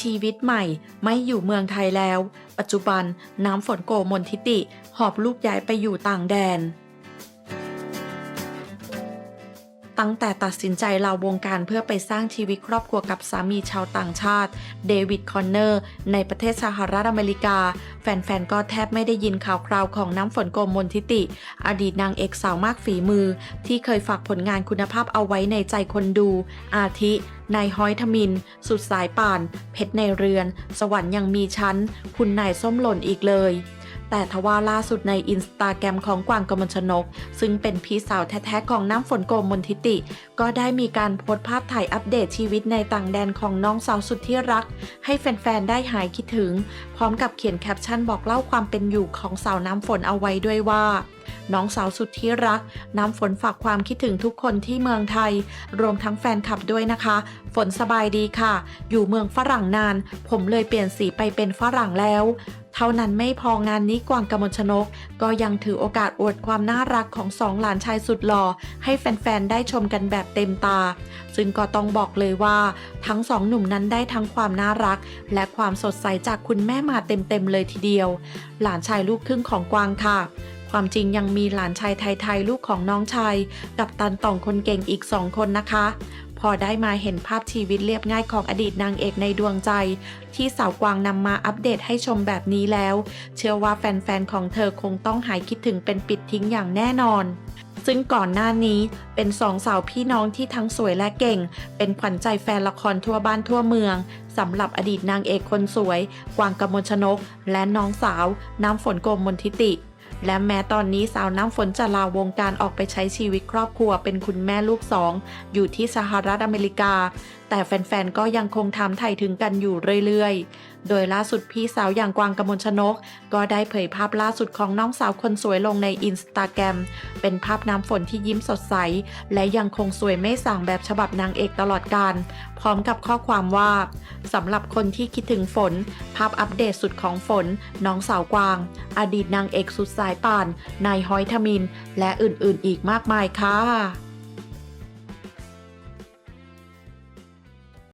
ชีวิตใหม่ไม่อยู่เมืองไทยแล้ว ปัจจุบันน้ำฝนโกมนทิติ หอบลูกย้ายไปอยู่ต่างแดน ตั้งแต่ตัดสินใจลาวงการเพื่อไปสร้างชีวิตครอบครัวกับสามีชาวต่างชาติเดวิดคอนเนอร์ในประเทศสหรัฐอเมริกา แฟนๆ ก็แทบไม่ได้ยินข่าวคราวของน้ำฝนโกมนทิติ อดีตนางเอกสาวมากฝีมือ ที่เคยฝากผลงานคุณภาพเอาไว้ในใจคนดู อาทินายฮอยทมิน สุดสายป่าน เพชรในเรือน สวรรค์ยังมีชั้น คุณนายส้มหล่นอีกเลย แต่ทว่าล่าสุดในอินสตาแกรมของกวางกมลชนก ซึ่งเป็นพี่สาวแท้ๆของน้ำฝนโกมลทิติ ก็ได้มีการโพสต์ภาพถ่ายอัปเดตชีวิตในต่างแดนของน้องสาวสุดที่รัก ให้แฟนๆ ได้หายคิดถึง พร้อมกับเขียนแคปชั่นบอกเล่าความเป็นอยู่ของสาวน้ำฝนเอาไว้ด้วยว่า น้องสาวสุดที่รัก น้ำฝนฝากความคิดถึงทุกคนที่เมืองไทย รวมทั้งแฟนคลับด้วยนะคะ ฝนสบายดีค่ะ อยู่เมืองฝรั่งนาน ผมเลยเปลี่ยนสีไปเป็นฝรั่งแล้วเท่านั้นไม่พองานนี้กวางกมลชนก ก็ยังถือโอกาสอวดความน่ารักของสองหลานชายสุดหล่อให้แฟนๆ ได้ชมกันแบบเต็มตา ซึ่งก็ต้องบอกเลยว่า ทั้งสองหนุ่มนั้นได้ทั้งความน่ารัก และความสดใสจากคุณแม่มาเต็มๆเลยทีเดียว หลานชายลูกครึ่งของกวางค่ะ ความจริงยังมีหลานชายไทยๆลูกของน้องชาย กับตันต่องคนเก่งอีกสองคนนะคะ พอได้มาเห็นภาพชีวิตเรียบง่ายของอดีตนางเอกในดวงใจ ที่สาวกวางนำมาอัปเดตให้ชมแบบนี้แล้ว เชื่อว่าแฟนๆของเธอคงต้องหายคิดถึงเป็นปิดทิ้งอย่างแน่นอนซึ่งก่อนหน้านี้เป็นสองสาวพี่น้องที่ทั้งสวยและเก่ง เป็นขวัญใจแฟนละครทั่วบ้านทั่วเมืองสำหรับอดีตนางเอกคนสวย กวางกมลชนก และน้องสาว น้ำฝนโกมมนทิติ และแม้ตอนนี้สาวน้ำฝนจะลาวงการออกไปใช้ชีวิตครอบครัวเป็นคุณแม่ลูกสองอยู่ที่สหรัฐอเมริกา แต่แฟนๆ ก็ยังคงถามไถ่ถึงกันอยู่เรื่อยๆ โดยล่าสุดพี่สาวอย่างกวางกมลชนก ก็ได้เผยภาพล่าสุดของน้องสาวคนสวยลงในอินสตาแกรมเป็นภาพน้ำฝนที่ยิ้มสดใส และยังคงสวยไม่ส่างแบบฉบับนางเอกตลอดการ พร้อมกับข้อความว่าสำหรับคนที่คิดถึงฝน ภาพอัปเดตสุดของฝน น้องสาวกวาง อดีตนางเอกสุดสายป่านนายฮอยทมิน และอื่นๆ อีกมากมายค่ะ